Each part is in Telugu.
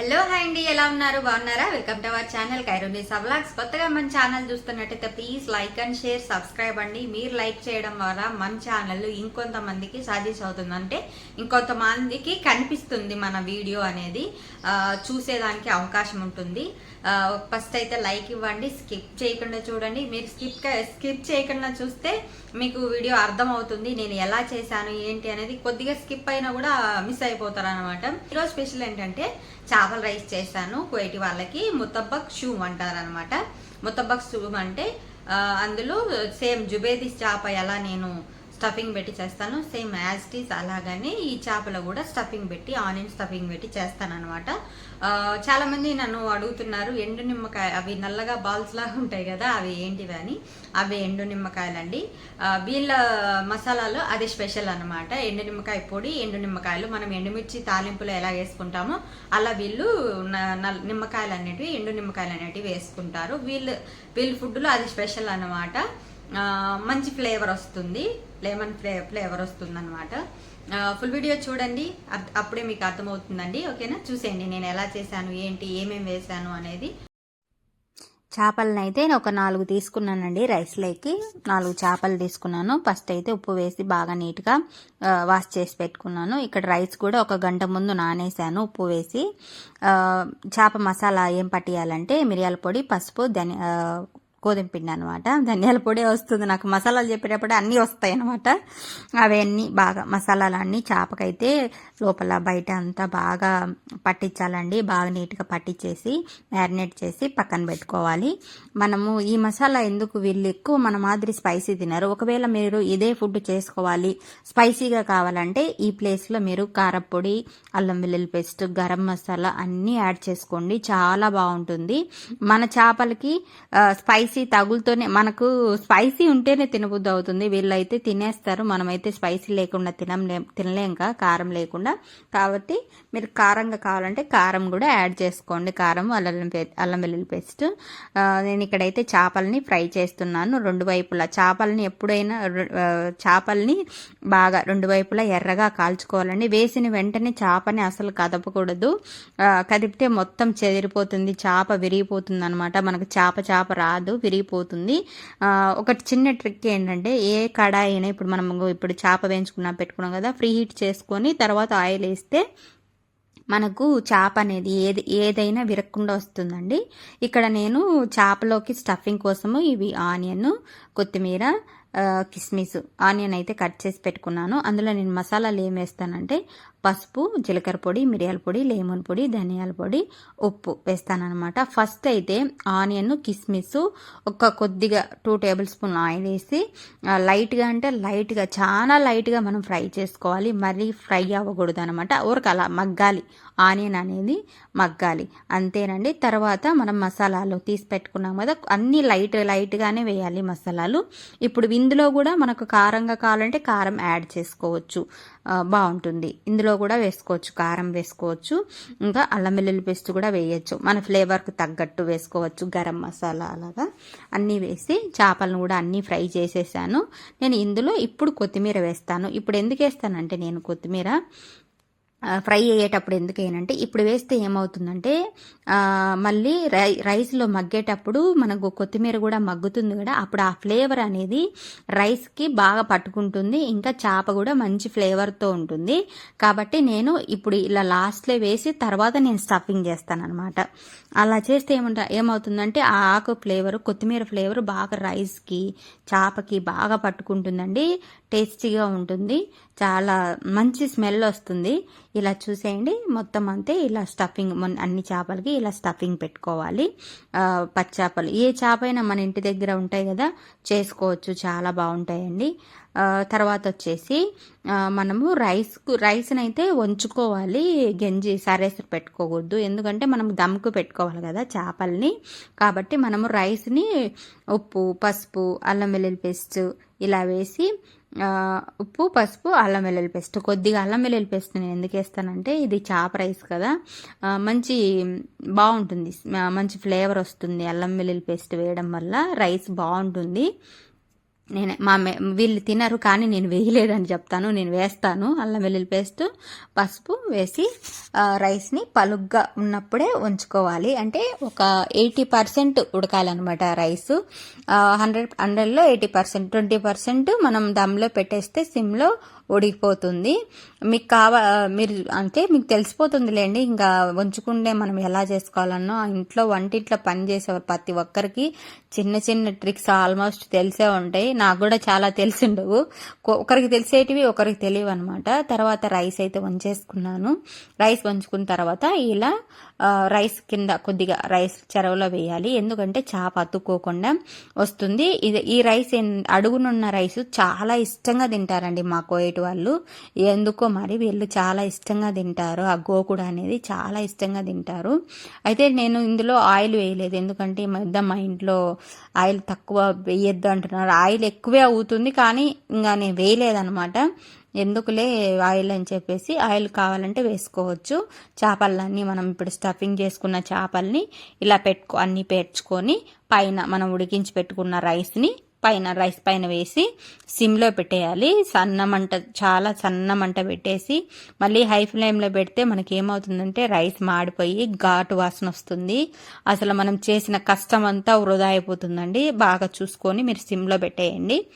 హలో హాయ్ అండి ఎలా ఉన్నారు? బాగున్నారా? వెల్కమ్ టు అవర్ ఛానల్ కైరోని సబ్లాగ్స్ కొత్తగా మన ఛానల్ చూస్తున్నట్టయితే please like and share subscribe అండి. మీరు లైక్ చేయడం ద్వారా మన ఛానల్ ఇంకొంతమందికి సజెస్ట్ అవుతుంది. అంటే ఇంకొంతమందికి కనిపిస్తుంది మన వీడియో అనేది. చూసేదానికి అవకాశం ఉంటుంది. ఫస్ట్ అయితే లైక్ ఇవ్వండి స్కిప్ చేయకుండా చూడండి. మీరు స్కిప్ స్కిప్ చేయకుండా చూస్తే మీకు వీడియో అర్థం అవుతుంది నేను ఎలా చేశాను ఏంటి అనేది కొద్దిగా స్కిప్ అయినా కూడా మిస్ అయిపోతారు అనమాట ఈరోజు స్పెషల్ ఏంటంటే చేపల రైస్ చేశాను. కువైటి వాళ్ళకి ముతబ్బక్ షూ అంటారనమాట ముతబ్బక్ షూ అంటే అందులో సేమ్ జుబేదీ చేప ఎలా నేను స్టఫింగ్ పెట్టి చేస్తాను. సేమ్ యాజ్ ఇట్ ఈస్ అలాగనే ఈ చేపలో కూడా స్టఫింగ్ పెట్టి ఆనియన్ స్టఫింగ్ పెట్టి చేస్తాను అనమాట చాలామంది నన్ను అడుగుతున్నారు ఎండు నిమ్మకాయ అవి నల్లగా బాల్స్ లాగా ఉంటాయి కదా అవి ఏంటివి అని. అవి ఎండు నిమ్మకాయలండి. వీళ్ళ మసాలాలో అది స్పెషల్ అనమాట ఎండు నిమ్మకాయ పొడి ఎండు నిమ్మకాయలు మనం ఎండుమిర్చి తాలింపులో ఎలా వేసుకుంటామో అలా వీళ్ళు నల్- నిమ్మకాయలు అనేటివి ఎండు నిమ్మకాయలు అనేటివి వేసుకుంటారు. వీళ్ళు వీళ్ళ ఫుడ్లో అది స్పెషల్ అనమాట మంచి ఫ్లేవర్ వస్తుంది. లెమన్ ఫ్లే ఫ్లేవర్ వస్తుంది అనమాట ఫుల్ వీడియో చూడండి. అప్పుడే మీకు అర్థమవుతుందండి. ఓకేనా? చూసేయండి నేను ఎలా చేశాను ఏంటి ఏమేమి వేసాను అనేది. చేపలను అయితే నేను ఒక నాలుగు తీసుకున్నానండి రైస్లోకి నాలుగు చేపలు తీసుకున్నాను. ఫస్ట్ అయితే ఉప్పు వేసి బాగా నీట్గా వాష్ చేసి పెట్టుకున్నాను. ఇక్కడ రైస్ కూడా ఒక గంట ముందు నానేసాను ఉప్పు వేసి. చేప మసాలా ఏం పట్టియాలంటే మిరియాల పొడి పసుపు ధని గోధుమ పిండి అనమాట ధనియాల పొడి వస్తుంది. నాకు మసాలాలు చెప్పేటప్పుడు అన్నీ వస్తాయి అనమాట అవన్నీ బాగా మసాలాలు అన్నీ చేపకైతే లోపల బయట అంతా బాగా పట్టించాలండి. బాగా నీట్గా పట్టించేసి మ్యారినేట్ చేసి పక్కన పెట్టుకోవాలి. మనము ఈ మసాలా ఎందుకు వీళ్ళు ఎక్కువ మన మాదిరి స్పైసీ తినరు. ఒకవేళ మీరు ఇదే ఫుడ్ చేసుకోవాలి స్పైసీగా కావాలంటే ఈ ప్లేస్లో మీరు కారపొడి అల్లం వెల్లుల్లి పేస్ట్ గరం మసాలా అన్నీ యాడ్ చేసుకోండి. చాలా బాగుంటుంది. మన చేపలకి స్పైసీ స్పైసీ తగులుతోనే మనకు స్పైసీ ఉంటేనే తినబుద్ధి అవుతుంది వీళ్ళైతే తినేస్తారు. మనమైతే స్పైసీ లేకుండా తినలేం తినలేంక కారం లేకుండా. కాబట్టి మీరు కారంగా కావాలంటే కారం కూడా యాడ్ చేసుకోండి. కారం అల్లం పే- అల్లం వెల్లుల్లి పేస్ట్. నేను ఇక్కడైతే చేపలని ఫ్రై చేస్తున్నాను రెండు వైపులా. చేపల్ని ఎప్పుడైనా చేపల్ని బాగా రెండు వైపులా ఎర్రగా కాల్చుకోవాలండి. వేసిన వెంటనే చేపని అసలు కదపకూడదు. కదిపితే మొత్తం చెదిరిపోతుంది. చేప విరిగిపోతుంది అనమాట మనకు చేప చేప రాదు. విరిగిపోతుంది. ఒకటి చిన్న ట్రిక్ ఏంటంటే ఏ కడాయి అయినా ఇప్పుడు మనం ఇప్పుడు చేప వేయించుకున్నా పెట్టుకున్నాం కదా ఫ్రీ హీట్ చేసుకొని తర్వాత ఆయిల్ వేస్తే మనకు చేప అనేది ఏది ఏదైనా విరక్కుండా వస్తుందండి. ఇక్కడ నేను చేపలోకి స్టఫింగ్ కోసము ఇవి ఆనియన్ కొత్తిమీర కిస్మిస్ ఆనియన్ అయితే కట్ చేసి పెట్టుకున్నాను. అందులో నేను మసాలాలు ఏం వేస్తానంటే పసుపు జీలకర్ర పొడి మిరియాల పొడి లెమన్ పొడి ధనియాల పొడి ఉప్పు వేస్తానమాట ఫస్ట్ అయితే ఆనియన్ కిస్మిస్ ఒక కొద్దిగా టూ టేబుల్ స్పూన్ ఆయిల్ వేసి లైట్గా అంటే లైట్గా చాలా లైట్గా మనం ఫ్రై చేసుకోవాలి. మరీ ఫ్రై అవ్వకూడదు అనమాట ఊరికి అలా మగ్గాలి. ఆనియన్ అనేది మగ్గాలి. అంతేనండి. తర్వాత మనం మసాలాలు తీసి పెట్టుకున్నాం కదా అన్నీ లైట్ లైట్గానే వేయాలి మసాలాలు. ఇప్పుడు ఇందులో కూడా మనకు కారంగా కావాలంటే కారం యాడ్ చేసుకోవచ్చు. బాగుంటుంది. ఇందులో కూడా వేసుకోవచ్చు కారం వేసుకోవచ్చు ఇంకా అల్లం వెల్లుల్లి పేస్ట్ కూడా వేయచ్చు. మన ఫ్లేవర్కి తగ్గట్టు వేసుకోవచ్చు గరం మసాలా అలాగా. అన్నీ వేసి చేపలను కూడా అన్నీ ఫ్రై చేసేసాను. నేను ఇందులో ఇప్పుడు కొత్తిమీర వేస్తాను. ఇప్పుడు ఎందుకు వేస్తానంటే నేను కొత్తిమీర ఫ్రై అయ్యేటప్పుడు ఎందుకు ఇప్పుడు వేస్తే ఏమవుతుందంటే మళ్ళీ రై రైస్లో మగ్గేటప్పుడు మనకు కొత్తిమీర కూడా మగ్గుతుంది కూడా అప్పుడు ఆ ఫ్లేవర్ అనేది రైస్కి బాగా పట్టుకుంటుంది ఇంకా చేప కూడా మంచి ఫ్లేవర్తో ఉంటుంది. కాబట్టి నేను ఇప్పుడు ఇలా లాస్ట్లో వేసి తర్వాత నేను స్టఫింగ్ చేస్తాను అనమాట అలా చేస్తే ఏమంటా ఏమవుతుందంటే ఆ ఆకు ఫ్లేవర్ కొత్తిమీర ఫ్లేవర్ బాగా రైస్కి చేపకి బాగా పట్టుకుంటుందండి టేస్టీగా ఉంటుంది చాలా మంచి స్మెల్ వస్తుంది. ఇలా చూసేయండి. మొత్తం అంతే ఇలా స్టఫింగ్ మన అన్ని చేపలకి ఇలా స్టఫింగ్ పెట్టుకోవాలి. పచ్చాపలు పచ్చి చేపలు ఏ చేప అయినా మన ఇంటి దగ్గర ఉంటాయి కదా చేసుకోవచ్చు. చాలా బాగుంటాయండి. తర్వాత వచ్చేసి మనము రైస్కు రైస్ని అయితే వంచుకోవాలి. గంజి సరేసరి పెట్టుకోకూడదు. ఎందుకంటే మనం దమ్కు పెట్టుకోవాలి కదా చేపల్ని. కాబట్టి మనము రైస్ని ఉప్పు పసుపు అల్లం వెల్లుల్లి పేస్ట్ ఇలా వేసి ఉప్పు పసుపు అల్లం వెల్లుల్లి పేస్ట్. కొద్దిగా అల్లం వెల్లుల్లి పేస్ట్ నేను ఎందుకు వేస్తానంటే ఇది చేప రైస్ కదా. మంచి బాగుంటుంది. మంచి ఫ్లేవర్ వస్తుంది అల్లం వెల్లుల్లి పేస్ట్ వేయడం వల్ల. రైస్ బాగుంటుంది. నేను మా మే- వీళ్ళు తినరు కానీ నేను వేయలేదని చెప్తాను. నేను వేస్తాను అల్లం వెల్లుల్లి పేస్ట్ పసుపు వేసి రైస్ని పలుగ్గా ఉన్నప్పుడే ఉంచుకోవాలి. అంటే ఒక ఎయిటీ పర్సెంట్ ఉడకాలన్నమాట రైస్. హండ్రెడ్ హండ్రెడ్లో ఎయిటీ పర్సెంట్ ట్వంటీ పర్సెంట్ మనం దమ్లో పెట్టేస్తే సిమ్లో ఉడికిపోతుంది మీకు కావా మీరు అంటే మీకు తెలిసిపోతుందిలేండి. ఇంకా ఉంచుకుంటే మనం ఎలా చేసుకోవాలన్నో ఆ ఇంట్లో వంటింట్లో పని చేసే ప్రతి ఒక్కరికి చిన్న చిన్న ట్రిక్స్ ఆల్మోస్ట్ తెలిసే ఉంటాయి. నాకు కూడా చాలా తెలిసి ఉండవు ఒకరికి తెలిసేటివి ఒకరికి తెలియవు అనమాట తర్వాత రైస్ అయితే వంచేసుకున్నాను. రైస్ వంచుకున్న తర్వాత ఇలా రైస్ కింద కొద్దిగా రైస్ చెరవలో వేయాలి. ఎందుకంటే చాప అతుక్కోకుండా వస్తుంది. ఇది ఈ రైస్ అడుగునున్న రైస్ చాలా ఇష్టంగా తింటారండి మా కోయటి వాళ్ళు. ఎందుకో మరి వీళ్ళు చాలా ఇష్టంగా తింటారు. ఆ గోకుడు అనేది చాలా ఇష్టంగా తింటారు. అయితే నేను ఇందులో ఆయిల్ వేయలేదు. ఎందుకంటే ఈ మధ్య మా ఇంట్లో ఆయిల్ తక్కువ వేయొద్దు అంటున్నారు. ఆయిల్ ఎక్కువే అవుతుంది కానీ ఇంకా నేను వేయలేదనమాట ఎందుకులే ఆయిల్ అని చెప్పేసి ఆయిల్ కావాలంటే వేసుకోవచ్చు. చేపలన్నీ మనం ఇప్పుడు స్టఫింగ్ చేసుకున్న చేపల్ని ఇలా పెట్టుకో అన్ని పేర్చుకొని పైన మనం ఉడికించి పెట్టుకున్న రైస్ని పైన రైస్ పైన వేసి సిమ్లో పెట్టేయాలి. సన్న మంట చాలా సన్న మంట పెట్టేసి మళ్ళీ హై ఫ్లేమ్లో పెడితే మనకి ఏమవుతుందంటే రైస్ మాడిపోయి ఘాటు వాసన వస్తుంది. అసలు మనం చేసిన కష్టం అంతా వృధా అయిపోతుందండి. బాగా చూసుకొని మీరు సిమ్లో పెట్టేయండి.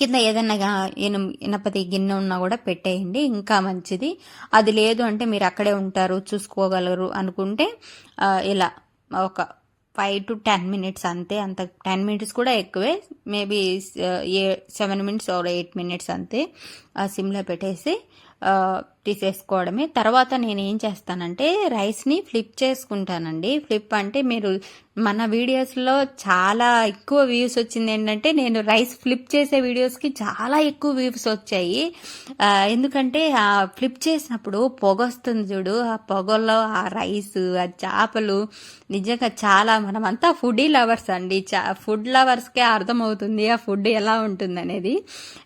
కింద ఏదైనా గా- ఇనుం- ఇనపది గిన్నె ఉన్నా కూడా పెట్టేయండి. ఇంకా మంచిది. అది లేదు అంటే మీరు అక్కడే ఉంటారు చూసుకోగలరు అనుకుంటే ఇలా ఒక ఫైవ్ టు టెన్ మినిట్స్ అంతే. అంత టెన్ మినిట్స్ కూడా ఎక్కువే. Maybe a seven minutes or eight minutes అంతే సిమ్లో పెట్టేసి తీసేసుకోవడమే తర్వాత నేను ఏం చేస్తానంటే రైస్ని ఫ్లిప్ చేసుకుంటానండి. ఫ్లిప్ అంటే మీరు మన వీడియోస్లో చాలా ఎక్కువ వ్యూస్ వచ్చింది ఏంటంటే నేను రైస్ ఫ్లిప్ చేసే వీడియోస్కి చాలా ఎక్కువ వ్యూస్ వచ్చాయి. ఎందుకంటే ఆ ఫ్లిప్ చేసినప్పుడు పొగ వస్తుంది చూడు. ఆ పొగలో ఆ రైస్ ఆ చేపలు నిజంగా చాలా మనమంతా ఫుడీ లవర్స్ అండి. చా ఫుడ్ లవర్స్కే అర్థమవుతుంది ఆ ఫుడ్ ఎలా ఉంటుంది అనేది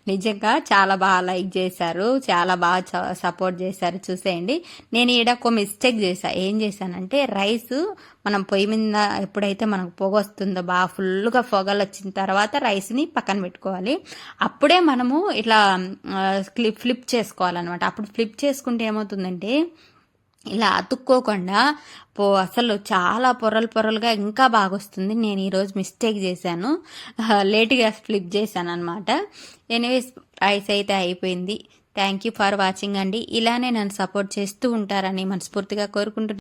నిజంగా చాలా బాగా లైక్ చేశారు. చాలా బాగా సపోర్ట్ చేశారు చూసేయండి. నేను ఈడ ఒక మిస్టేక్ చేశా. ఏం చేశానంటే రైస్ మనం పొయ్యి మీద ఎప్పుడైతే మనకు పొగ వస్తుందో బాగా ఫుల్గా పొగలు వచ్చిన తర్వాత రైస్ని పక్కన పెట్టుకోవాలి. అప్పుడే మనము ఇట్లా క్లిప్ ఫ్లిప్ చేసుకోవాలన్నమాట. అప్పుడు ఫ్లిప్ చేసుకుంటే ఏమవుతుందంటే ఇలా అతుక్కోకుండా పో అసలు చాలా పొరలు పొరలుగా ఇంకా బాగా వస్తుంది. నేను ఈరోజు మిస్టేక్ చేశాను. లేట్గా ఫ్లిప్ చేశాను అనమాట ఎనీవేస్ రైస్ అయితే అయిపోయింది. థ్యాంక్ యూ ఫర్ వాచింగ్ అండి. ఇలానే నన్ను సపోర్ట్ చేస్తూ ఉంటారని మనస్ఫూర్తిగా కోరుకుంటున్నాను.